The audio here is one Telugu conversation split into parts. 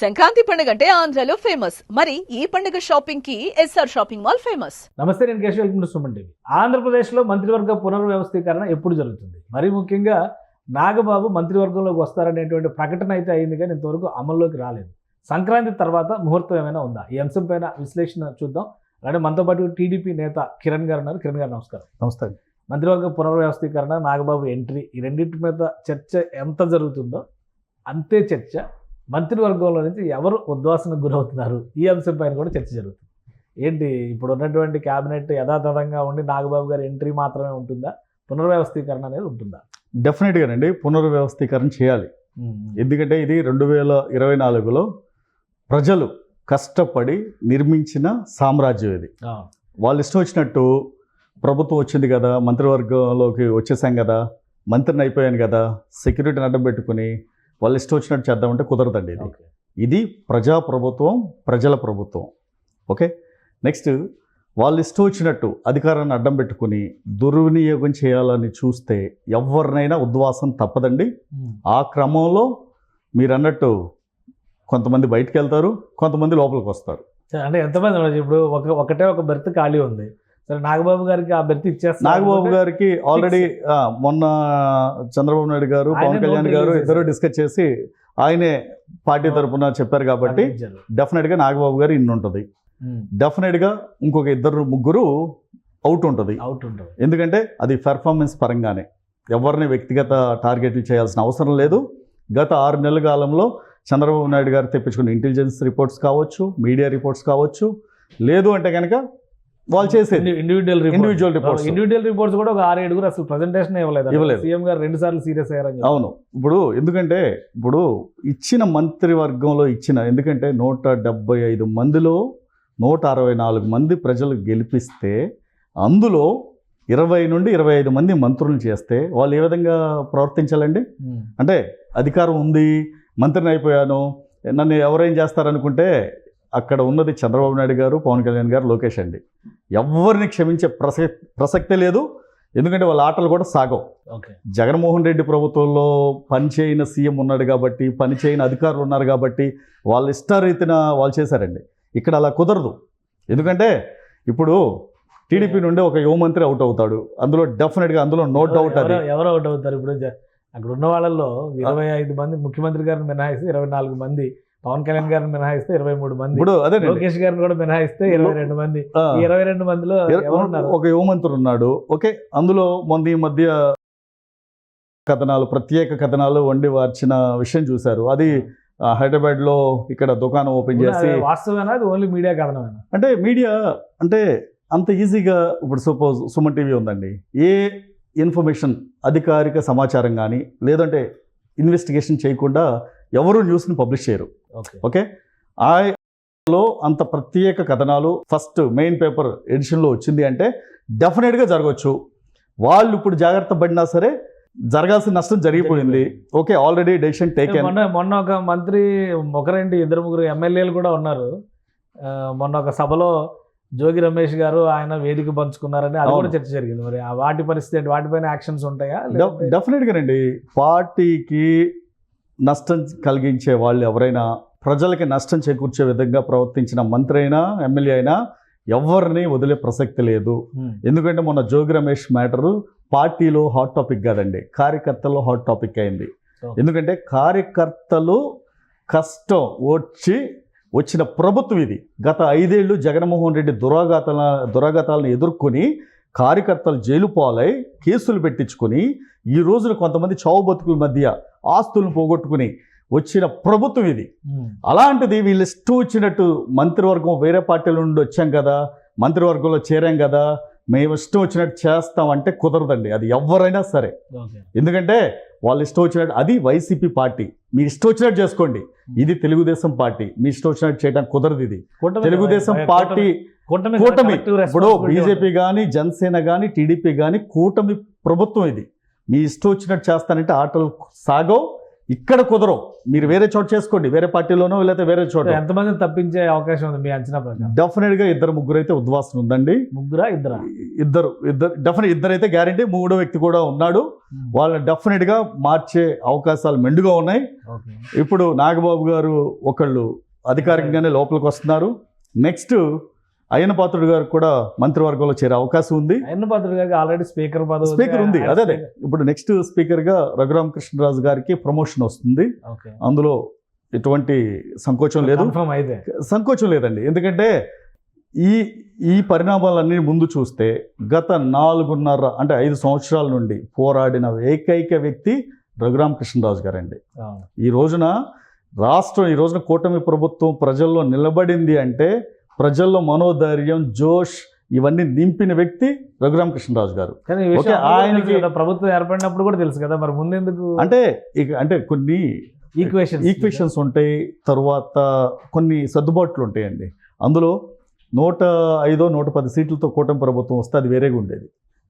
సంక్రాంతి పండుగ అంటే ఆంధ్రాలో ఫేమస్. మరి ఈ పండుగ షాపింగ్కి ఎస్ఆర్ షాపింగ్ మాల్ ఫేమస్. నమస్తే నేను Keshav. Welcome to Suman TV. ఆంధ్రప్రదేశ్లో మంత్రివర్గ పునర్వ్యవస్థీకరణ ఎప్పుడు జరుగుతుంది? మరీ ముఖ్యంగా నాగబాబు మంత్రివర్గంలోకి వస్తారనేటువంటి ప్రకటన అయితే అయింది కానీ ఇంతవరకు అమల్లోకి రాలేదు. సంక్రాంతి తర్వాత ముహూర్తం ఏమైనా ఉందా? ఈ అంశం పైన విశ్లేషణ చూద్దాం. అలానే మనతో పాటు టీడీపీ నేత కిరణ్ గారు ఉన్నారు. కిరణ్ గారు నమస్కారం. నమస్తే. మంత్రివర్గ పునర్వ్యవస్థీకరణ నాగబాబు ఎంట్రీ ఈ రెండింటి మీద చర్చ ఎంత జరుగుతుందో అంతే చర్చ. మంత్రివర్గంలో నుంచి ఎవరు ఉద్వాసనకు గురవుతున్నారు? ఈ అంశం పైన కూడా చర్చ జరుగుతుంది. ఏంటి? ఇప్పుడు ఉన్నటువంటి క్యాబినెట్ యథాతథంగా ఉండి నాగబాబు గారి ఎంట్రీ మాత్రమే ఉంటుందా? పునర్వ్యవస్థీకరణ అనేది ఉంటుందా? డెఫినెట్గానండి పునర్వ్యవస్థీకరణ చేయాలి. ఎందుకంటే ఇది రెండు వేల ఇరవై నాలుగులో ప్రజలు కష్టపడి నిర్మించిన సామ్రాజ్యం ఇది. వాళ్ళు ఇష్టం వచ్చినట్టు ప్రభుత్వం వచ్చింది కదా మంత్రివర్గంలోకి వచ్చేసాం కదా మంత్రిని అయిపోయాను కదా సెక్యూరిటీని అడ్డం పెట్టుకుని వాళ్ళు ఇష్టం వచ్చినట్టు చేద్దామంటే కుదరదండి ఇది. ఇది ప్రజా ప్రభుత్వం ప్రజల ప్రభుత్వం. ఓకే? నెక్స్ట్ వాళ్ళు ఇష్టం వచ్చినట్టు అధికారాన్ని అడ్డం పెట్టుకుని దుర్వినియోగం చేయాలని చూస్తే ఎవరినైనా ఉద్వాసం తప్పదండి. ఆ క్రమంలో మీరు అన్నట్టు కొంతమంది బయటికి వెళ్తారు కొంతమంది లోపలికి వస్తారు అంటే ఎంతమంది? ఇప్పుడు ఒక ఒకటే ఒక బెర్త్ ఖాళీ ఉంది. సరే నాగబాబు గారికి బెర్త్ ఇచ్చేస్తారు నాగబాబు గారికి ఆల్రెడీ మొన్న చంద్రబాబు నాయుడు గారు పవన్ కళ్యాణ్ గారు ఇద్దరు డిస్కస్ చేసి ఆయనే పార్టీ తరపున చెప్పారు కాబట్టి డెఫినెట్గా నాగబాబు గారు ఇన్ని ఉంటుంది. డెఫినెట్గా ఇంకొక ఇద్దరు ముగ్గురు అవుట్ ఉంటుంది. అవుట్ ఉంటుంది. ఎందుకంటే అది పెర్ఫార్మెన్స్ పరంగానే. ఎవరిని వ్యక్తిగత టార్గెట్లు చేయాల్సిన అవసరం లేదు. గత ఆరు నెలల కాలంలో చంద్రబాబు నాయుడు గారు తెప్పించుకున్న ఇంటెలిజెన్స్ రిపోర్ట్స్ కావచ్చు మీడియా రిపోర్ట్స్ కావచ్చు. లేదు అంటే కనుక వాళ్ళు చేసేది individual Individual reports. Individual reports కూడా ఒక ఆరు ఏడుగురు అసలు ప్రెజెంటేషన్ ఇవ్వలేదు ఇవ్వలేదు. సీఎం గారు రెండు సార్లు సీరియస్ అయ్యారని చెప్పి. అవును ఇప్పుడు ఎందుకంటే ఇప్పుడు ఇచ్చిన మంత్రివర్గంలో ఇచ్చిన ఎందుకంటే నూట డెబ్బై ఐదు మందిలో నూట అరవై నాలుగు మంది ప్రజలు గెలిపిస్తే అందులో ఇరవై నుండి ఇరవై ఐదు మంది మంత్రులను చేస్తే వాళ్ళు ఏ విధంగా ప్రవర్తించాలండి. అంటే అధికారం ఉంది మంత్రిని అయిపోయాను నన్ను ఎవరేం చేస్తారనుకుంటే అక్కడ ఉన్నది చంద్రబాబు నాయుడు గారు పవన్ కళ్యాణ్ గారు లోకేష్ అండి. ఎవరిని క్షమించే ప్రసక్తి ప్రసక్తే లేదు. ఎందుకంటే వాళ్ళ ఆటలు కూడా సాగవు. ఓకే. జగన్మోహన్ రెడ్డి ప్రభుత్వంలో పనిచేయని సీఎం ఉన్నాడు కాబట్టి పనిచేయని అధికారులు ఉన్నారు కాబట్టి వాళ్ళ ఇష్టారీతిన వాళ్ళు చేశారండి. ఇక్కడ అలా కుదరదు. ఎందుకంటే ఇప్పుడు టీడీపీ నుండి ఒక యువ మంత్రి అవుట్ అవుతాడు. అందులో డెఫినెట్గా అందులో నో డౌట్ అది. ఎవరు- అవుట్ అవుతారు. ఇప్పుడు అక్కడ ఉన్న వాళ్ళల్లో ఇరవై ఐదు మంది ముఖ్యమంత్రి గారిని మినహాయిస్తే ఇరవై నాలుగు మంది పవన్ కళ్యాణ్ గారిని మినహాయిస్తే ఇరవై మూడు మంది. ఇప్పుడు అదే లోకేష్ గారిని కూడా మినహాయిస్తే ఇరవై రెండు మంది. ఇరవై రెండు మందిలో ఒక యువ మంత్రి ఉన్నాడు. ఓకే అందులో మొన్న ఈ మధ్య కథనాలు ప్రత్యేక కథనాలు వండి వార్చిన విషయం చూశారు. అది ఆ, హైదరాబాద్లో ఇక్కడ దుకాణం ఓపెన్ చేసి వాస్తవేనా అది ఓన్లీ మీడియా కథనమేనా? అంటే మీడియా అంటే అంత ఈజీగా ఇప్పుడు సపోజ్ సుమన్ టీవీ ఉందండి. ఏ ఇన్ఫర్మేషన్ అధికారిక సమాచారం కానీ లేదంటే ఇన్వెస్టిగేషన్ చేయకుండా ఎవరు న్యూస్ని పబ్లిష్ చేయరు. ఓకే. ఓకే? ఆ లో అంత ప్రత్యేక కథనాలు ఫస్ట్ మెయిన్ పేపర్ ఎడిషన్లో వచ్చింది అంటే డెఫినెట్గా జరగవచ్చు వాళ్ళు ఇప్పుడు జాగ్రత్త పడినా సరే జరగాల్సిన నష్టం జరిగిపోయింది. ఓకే ఆల్రెడీ డెసిషన్ టేకెన్ మొన్న మొన్న ఒక మంత్రి ఒకరేంటి ఇద్దరు ముగ్గురు ఎమ్మెల్యేలు కూడా ఉన్నారు. మొన్న ఒక సభలో జోగి రమేష్ గారు ఆయన వేదిక పంచుకున్నారని అది కూడా. చర్చ జరిగింది. మరి వాటి పరిస్థితి? వాటిపైన యాక్షన్స్ ఉంటాయా? డెఫినెట్గానండి. పార్టీకి నష్టం కలిగించే వాళ్ళు ఎవరైనా ప్రజలకి నష్టం చేకూర్చే విధంగా ప్రవర్తించిన మంత్రి అయినా ఎమ్మెల్యే అయినా ఎవరిని వదిలే ప్రసక్తి లేదు. ఎందుకంటే మొన్న జోగి రమేష్ మ్యాటరు పార్టీలో హాట్ టాపిక్ కాదండి. కార్యకర్తల్లో హాట్ టాపిక్ అయింది. ఎందుకంటే కార్యకర్తలు కష్టం వచ్చి వచ్చిన ప్రభుత్వం ఇది. గత ఐదేళ్ళు జగన్మోహన్ రెడ్డి దురాఘాతాల దురాఘాతాలను ఎదుర్కొని కార్యకర్తలు జైలు పాలై కేసులు పెట్టించుకొని ఈ రోజున కొంతమంది చావు బతుకుల మధ్య ఆస్తులను పోగొట్టుకుని వచ్చిన ప్రభుత్వం ఇది. అలాంటిది వీళ్ళు ఇష్టం వచ్చినట్టు మంత్రివర్గం వేరే పార్టీల నుండి వచ్చాం కదా మంత్రివర్గంలో చేరాం కదా మేము ఇష్టం వచ్చినట్టు చేస్తామంటే కుదరదండి. అది ఎవరైనా సరే. ఎందుకంటే వాళ్ళు ఇష్టం వచ్చినట్టు అది వైసీపీ పార్టీ. మీ ఇష్టం వచ్చినట్టు చేసుకోండి. ఇది తెలుగుదేశం పార్టీ. మీ ఇష్టం వచ్చినట్టు చేయడానికి కుదరదు ఇది. తెలుగుదేశం పార్టీ కూటమి ఇప్పుడు బీజేపీ. కానీ జనసేన కానీ టీడీపీ కానీ కూటమి ప్రభుత్వం ఇది. మీ ఇష్టం వచ్చినట్టు చేస్తానంటే ఆటలు సాగవు ఇక్కడ కుదరవు. మీరు వేరే చోట చేసుకోండి. వేరే పార్టీలోనో లేకపోతే వేరే చోట. ఎంతమంది తప్పించే అవకాశం ఉంది మీ అంచనా ప్రకారం? డెఫినెట్గా ఇద్దరు ముగ్గురు అయితే ఉద్వాసన ఉందండి. ముగ్గురా ఇద్దరా? ఇద్దరు ఇద్దరు డెఫినెట్ ఇద్దరు అయితే గ్యారంటీ మూడో వ్యక్తి కూడా ఉన్నాడు. వాళ్ళని డెఫినెట్గా మార్చే అవకాశాలు మెండుగా ఉన్నాయి. ఇప్పుడు నాగబాబు గారు ఒకళ్ళు అధికారికంగానే లోపలికి వస్తున్నారు. నెక్స్ట్ అయ్యన పాత్రుడు గారు కూడా మంత్రివర్గంలో చేరే అవకాశం ఉంది. అయ్యన్న పాత్రుడు గారికి ఆల్రెడీ స్పీకర్ స్పీకర్ ఉంది. అదే అదే. ఇప్పుడు నెక్స్ట్ స్పీకర్గా రఘురామకృష్ణరాజు గారికి ప్రమోషన్ వస్తుంది. అందులో ఎటువంటి సంకోచం లేదు. సంకోచం లేదండి. ఎందుకంటే ఈ ఈ పరిణామాలన్నీ ముందు చూస్తే గత నాలుగున్నర అంటే ఐదు సంవత్సరాల నుండి పోరాడిన ఏకైక వ్యక్తి రఘురామకృష్ణరాజు గారండి. ఈ రోజున రాష్ట్రం ఈ రోజున కూటమి ప్రభుత్వం ప్రజల్లో నిలబడింది అంటే ప్రజల్లో మనోధైర్యం జోష్ ఇవన్నీ నింపిన వ్యక్తి రఘురామకృష్ణరాజు గారు. కానీ ఆయనకి- ప్రభుత్వం ఏర్పడినప్పుడు కూడా తెలుసు కదా మరి ముందెందుకు? అంటే ఇక అంటే కొన్ని ఈక్వేషన్ ఈక్వేషన్స్ ఉంటాయి తరువాత కొన్ని సర్దుబాట్లు ఉంటాయండి. అందులో నూట ఐదో నూట పది సీట్లతో కూటమి ప్రభుత్వం వస్తే అది వేరేగా ఉండేది.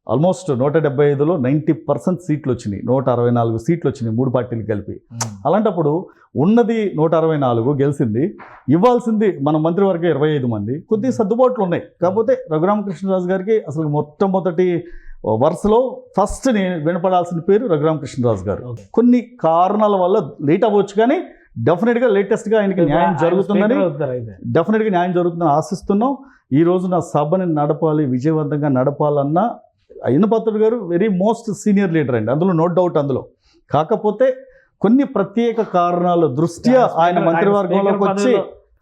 ఆల్మోస్ట్ నూట డెబ్బై ఐదులో నైంటీ పర్సెంట్ సీట్లు వచ్చినాయి. నూట అరవై నాలుగు సీట్లు వచ్చినాయి మూడు పార్టీలు కలిపి. అలాంటప్పుడు ఉన్నది నూట అరవై నాలుగు గెలిచింది ఇవ్వాల్సింది మన మంత్రివర్గం ఇరవై ఐదు మంది. కొద్ది సర్దుబాట్లు ఉన్నాయి. కాకపోతే రఘురామకృష్ణరాజు గారికి అసలు మొట్టమొదటి వరుసలో ఫస్ట్ వినపడాల్సిన పేరు రఘురామకృష్ణరాజు గారు. కొన్ని కారణాల వల్ల లేట్ అవ్వచ్చు కానీ డెఫినెట్గా లేటెస్ట్గా ఆయనకి న్యాయం జరుగుతుందని డెఫినెట్గా న్యాయం జరుగుతుందని ఆశిస్తున్నాం. ఈ రోజున సభని నడపాలి విజయవంతంగా నడపాలన్న అయ్యనపాత్రుడు గారు వెరీ మోస్ట్ సీనియర్ లీడర్ అండి. అందులో నో డౌట్ అందులో. కాకపోతే కొన్ని ప్రత్యేక కారణాల దృష్ట్యా ఆయన మంత్రివర్గంలోకి వచ్చి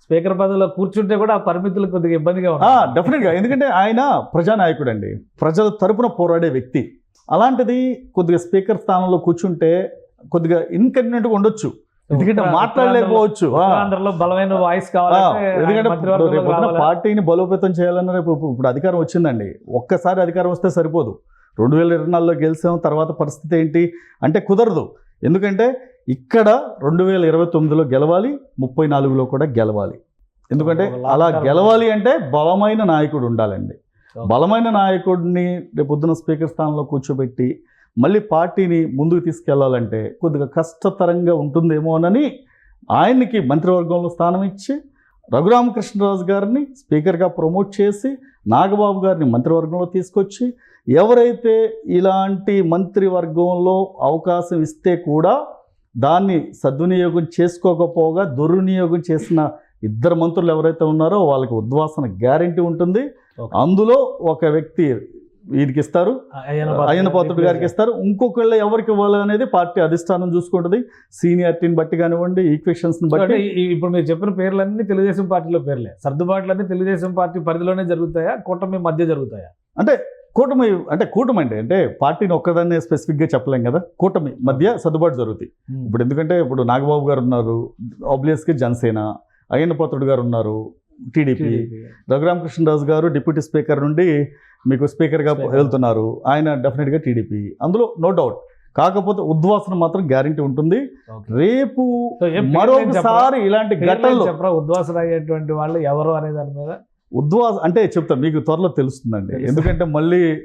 స్పీకర్ పదవిలో కూర్చుంటే కూడా ఆ పరిమితులు కొద్దిగా ఇబ్బందిగా డెఫినెట్గా ఎందుకంటే ఆయన ప్రజానాయకుడు అండి ప్రజల తరపున పోరాడే వ్యక్తి. అలాంటిది కొద్దిగా స్పీకర్ స్థానంలో కూర్చుంటే కొద్దిగా ఇన్కన్వీనియంట్గా ఉండొచ్చు. ఎందుకంటే మాట్లాడలేకపోవచ్చు బలమైన వాయిస్ ఆ, కావాలంటే ఎందుకంటే. పార్టీని బలోపేతం చేయాలన్న రేపు ఇప్పుడు అధికారం వచ్చిందండి ఒక్కసారి అధికారం వస్తే సరిపోదు రెండు వేల ఇరవై నాలుగులో గెలిచాం తర్వాత పరిస్థితి ఏంటి అంటే కుదరదు ఎందుకంటే ఇక్కడ రెండు వేల ఇరవై తొమ్మిదిలో గెలవాలి ముప్పై నాలుగులో కూడా గెలవాలి ఎందుకంటే అలా. గెలవాలి అంటే బలమైన నాయకుడు ఉండాలండి. బలమైన నాయకుడిని రేపు పొద్దున స్పీకర్ స్థానంలో కూర్చోబెట్టి మళ్ళీ పార్టీని ముందుకు తీసుకెళ్ళాలంటే కొద్దిగా కష్టతరంగా ఉంటుందేమోనని ఆయన్ని మంత్రివర్గంలో స్థానం ఇచ్చి రఘురామకృష్ణరాజు గారిని స్పీకర్గా ప్రమోట్ చేసి నాగబాబు గారిని మంత్రివర్గంలో తీసుకొచ్చి ఎవరైతే ఇలాంటి మంత్రివర్గంలో అవకాశం ఇస్తే కూడా దాన్ని సద్వినియోగం చేసుకోకపోగా దుర్వినియోగం చేసిన ఇద్దరు మంత్రులు ఎవరైతే ఉన్నారో వాళ్ళకి ఉద్వాసన గ్యారంటీ ఉంటుంది. అందులో ఒక వ్యక్తి వీరికి ఇస్తారు అయ్యన పాత్రుడు గారికి ఇస్తారు. ఇంకొకళ్ళు ఎవరికి ఇవ్వాలి అనేది పార్టీ అధిష్టానం చూసుకుంటుంది. సీనియారిటీని బట్టి కానివ్వండి ఈక్వేషన్స్ని సో బట్టి. అంటే ఇప్పుడు మీరు చెప్పిన పేర్లన్నీ తెలుగుదేశం పార్టీలో పేర్లే. సర్దుబాట్లన్నీ తెలుగుదేశం పార్టీ పరిధిలోనే జరుగుతాయా? కూటమి మధ్య జరుగుతాయా? అంటే కూటమి అంటే కూటమి అండి అంటే పార్టీని ఒక్కదాన్నే స్పెసిఫిక్గా చెప్పలేం కదా. కూటమి మధ్య సర్దుబాటు జరుగుతాయి. ఇప్పుడు ఎందుకంటే ఇప్పుడు నాగబాబు గారు ఉన్నారు ఆబ్వియస్గా జనసేన అయ్యన్న పాత్రుడు గారు ఉన్నారు టీడీపీ. రఘురామకృష్ణరాజు గారు డిప్యూటీ స్పీకర్ నుండి మీకు స్పీకర్గా. వెళ్తున్నారు. ఆయన డెఫినెట్గా టీడీపీ. అందులో నో డౌట్. కాకపోతే ఉద్వాసన మాత్రం గ్యారంటీ ఉంటుంది. రేపు మరొకసారి ఇలాంటి ఘటనలు ఉద్వాసన అయ్యేటువంటి వాళ్ళు ఎవరు అనే దాని మీద? ఉద్వాస అంటే చెప్తా మీకు త్వరలో తెలుస్తుందండి. తెలుస్తుంది. ఎందుకంటే మళ్ళీ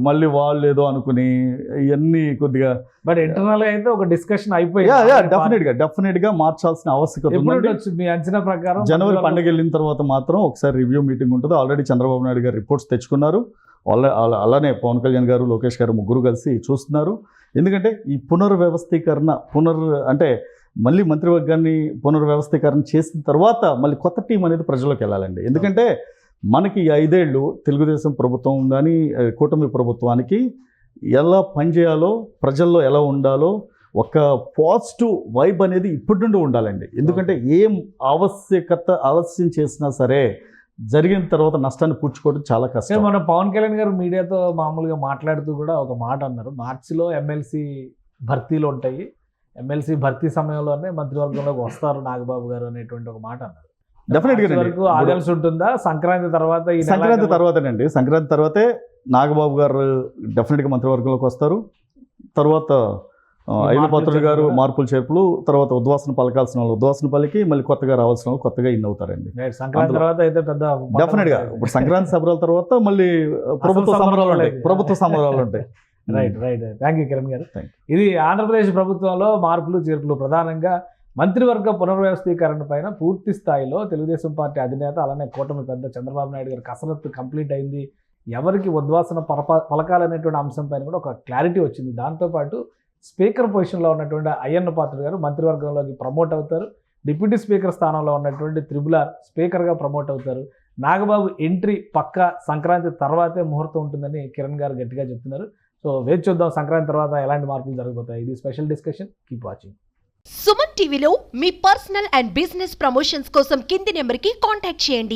మళ్ళీ వాళ్ళు ఏదో అనుకుని ఇవన్నీ కొద్దిగా బట్ ఇంటర్నల్ అయితే ఒక డిస్కషన్ అయిపోయింది. డెఫినెట్గా డెఫినెట్గా మార్చాల్సిన ఆవశ్యకత ఉండొచ్చు? మీ అంచనా ప్రకారం జనవరి పండుగ వెళ్ళిన తర్వాత మాత్రం ఒకసారి రివ్యూ మీటింగ్ ఉంటుంది. ఆల్రెడీ చంద్రబాబు నాయుడు గారు రిపోర్ట్స్ తెచ్చుకున్నారు. అలా అలా- అలానే పవన్ కళ్యాణ్ గారు లోకేష్ గారు ముగ్గురు కలిసి చూస్తున్నారు. ఎందుకంటే ఈ పునర్వ్యవస్థీకరణ పునర్ అంటే మళ్ళీ మంత్రివర్గాన్ని పునర్వ్యవస్థీకరణ చేసిన తర్వాత మళ్ళీ కొత్త టీం అనేది ప్రజల్లోకి వెళ్ళాలండి. ఎందుకంటే మనకి ఐదేళ్ళు తెలుగుదేశం ప్రభుత్వం కానీ కూటమి ప్రభుత్వానికి ఎలా పనిచేయాలో ప్రజల్లో ఎలా ఉండాలో ఒక పాజిటివ్ వైబ్ అనేది ఇప్పటి నుండి ఉండాలండి. ఎందుకంటే ఏం ఆవశ్యకత ఆలస్యం చేసినా సరే జరిగిన తర్వాత నష్టాన్ని పూడ్చుకోవడం చాలా కష్టం. మన పవన్ కళ్యాణ్ గారు మీడియాతో మామూలుగా మాట్లాడుతూ కూడా ఒక మాట అన్నారు. మార్చిలో ఎమ్మెల్సీ భర్తీలు ఉంటాయి. ఎమ్మెల్సీ భర్తీ సమయంలోనే మంత్రివర్గంలోకి వస్తారు నాగబాబు గారు అనేటువంటి ఒక మాట అన్నారు. వరకు. ఆగాల్సి ఉంటుందా? సంక్రాంతి తర్వాత ఈ సంక్రాంతి తర్వాతేనండి. సంక్రాంతి తర్వాతే నాగబాబు గారు డెఫినెట్గా మంత్రివర్గంలోకి వస్తారు. తర్వాత మార్పులు పాత్రుడు గారు? మార్పులు చేర్పులు తర్వాత ఉద్వాసన పలకాల్సిన వాళ్ళు ఉద్వాసన పలికి మళ్ళీ కొత్తగా రావాల్సిన వాళ్ళు కొత్తగా ఇన్ అవుతారండి. సంక్రాంతి తర్వాత అయితే పెద్ద డెఫినెట్గా. ఇప్పుడు సంక్రాంతి సంబరాల తర్వాత మళ్ళీ ప్రభుత్వ సంబరాలు ఉంటాయి. ప్రభుత్వ సంబరాలు ఉంటాయి. Right right. Thank you Kiran garu. ఇది ఆంధ్రప్రదేశ్ ప్రభుత్వంలో మార్పులు చేర్పులు ప్రధానంగా మంత్రివర్గ పునర్వ్యవస్థీకరణ పైన పూర్తి స్థాయిలో తెలుగుదేశం పార్టీ అధినేత అలానే కూటమి పెద్ద చంద్రబాబు నాయుడు గారి కసరత్తు కంప్లీట్ అయింది. ఎవరికి ఉద్వాసన పరప పలకాలనేటువంటి అంశం పైన కూడా ఒక క్లారిటీ వచ్చింది. దాంతోపాటు స్పీకర్ పొజిషన్లో ఉన్నటువంటి అయ్యన్న పాత్ర గారు మంత్రివర్గంలోకి ప్రమోట్ అవుతారు. డిప్యూటీ స్పీకర్ స్థానంలో ఉన్నటువంటి త్రిబులార్ స్పీకర్గా ప్రమోట్ అవుతారు. నాగబాబు ఎంట్రీ పక్క సంక్రాంతి తర్వాతే ముహూర్తం ఉంటుందని కిరణ్ గారు గట్టిగా చెప్తున్నారు. సో వేచి చూద్దాం. సంక్రాంతి తర్వాత ఎలాంటి మార్పులు జరగబోతాయి? ఇది special discussion keep watching Suman టీవీలో మీ పర్సనల్ అండ్ బిజినెస్ ప్రమోషన్స్ కోసం కింది నెంబర్కి కాంటాక్ట్ చేయండి.